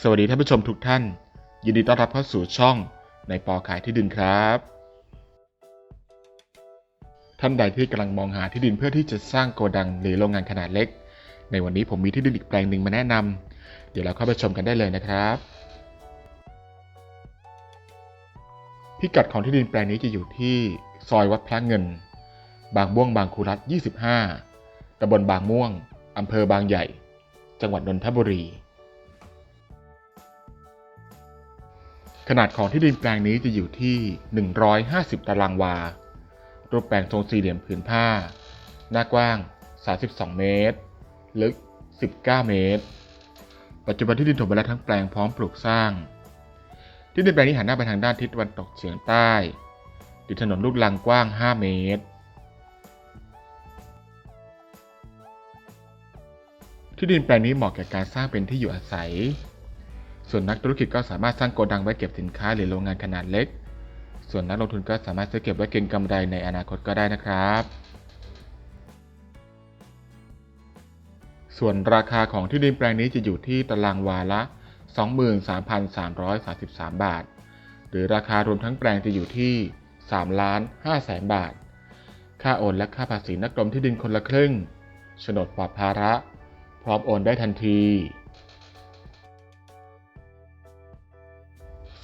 สวัสดีท่านผู้ชมทุกท่าน ยินดีต้อนรับเข้าสู่ช่องในปอขายที่ดินครับ ท่านใดที่กำลังมองหาที่ดินเพื่อที่จะสร้างโกดังหรือโรงงานขนาดเล็ก ในวันนี้ผมมีที่ดินอีกแปลงหนึ่งมาแนะนำเดี๋ยวเราเข้าไปชมกันได้เลยนะครับ พิกัดของที่ดินแปลงนี้จะอยู่ที่ซอยวัดพระเงิน บางม่วงบางคูรัฐ25ตำบลบางม่วงอำเภอบางใหญ่ จังหวัดนนทบุรี ขนาดของที่ดินแปลงนี้จะอยู่ที่ 150 ตารางวา รูปแปลงทรงสี่เหลี่ยมผืนผ้า หน้ากว้าง 32 เมตร ลึก 19 เมตร ปัจจุบันที่ดินถมไปแล้วทั้งแปลงพร้อมปลูกสร้าง ที่ดินแปลงนี้หันหน้าไปทางด้านทิศตะวันตกเฉียงใต้ ติดถนนลูกลังกว้าง 5 เมตร ที่ดินแปลงนี้เหมาะแก่การสร้างเป็นที่อยู่อาศัย ส่วนนักธุรกิจก็สามารถสร้างโกดังไว้เก็บสินค้าหรือโรงงานขนาดเล็ก ส่วนนักลงทุนก็สามารถซื้อเก็บไว้เก็งกำไรในอนาคตก็ได้นะครับ ส่วนราคาของที่ดินแปลงนี้จะอยู่ที่ตารางวาละ 23,333 บาท หรือราคารวมทั้งแปลงจะอยู่ที่3ล้าน5แสนบาท ค่าโอนและค่าภาษีนักกรมที่ดินคนละครึ่งโฉนดปลอดภาระ พร้อมโอนได้ทันที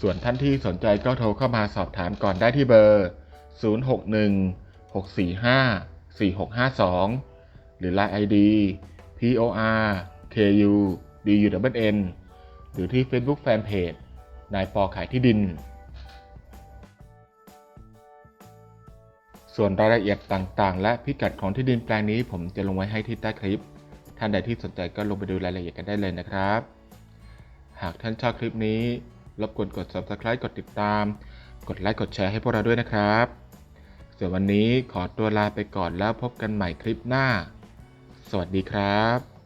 ส่วนท่านที่สนใจก็โทรเข้ามาสอบถามก่อนได้ที่เบอร์ 061 645 4652 หรือ Line ID POR KU DUNN หรือที่ Facebook Fanpage นายปอขายที่ดิน ส่วนรายละเอียดต่างๆ และพิกัดของที่ดินแปลงนี้ผมจะลงไว้ให้ที่ใต้คลิป ท่านใดที่สนใจก็ลงไปดูรายละเอียดกันได้เลยนะครับ หากท่านชอบคลิปนี้ รบกวนกด subscribe กดติดตาม กดไลค์กดแชร์ให้พวกเราด้วยนะครับส่วนวันนี้ขอตัวลาไปก่อนแล้วพบกันใหม่คลิปหน้า สวัสดีครับ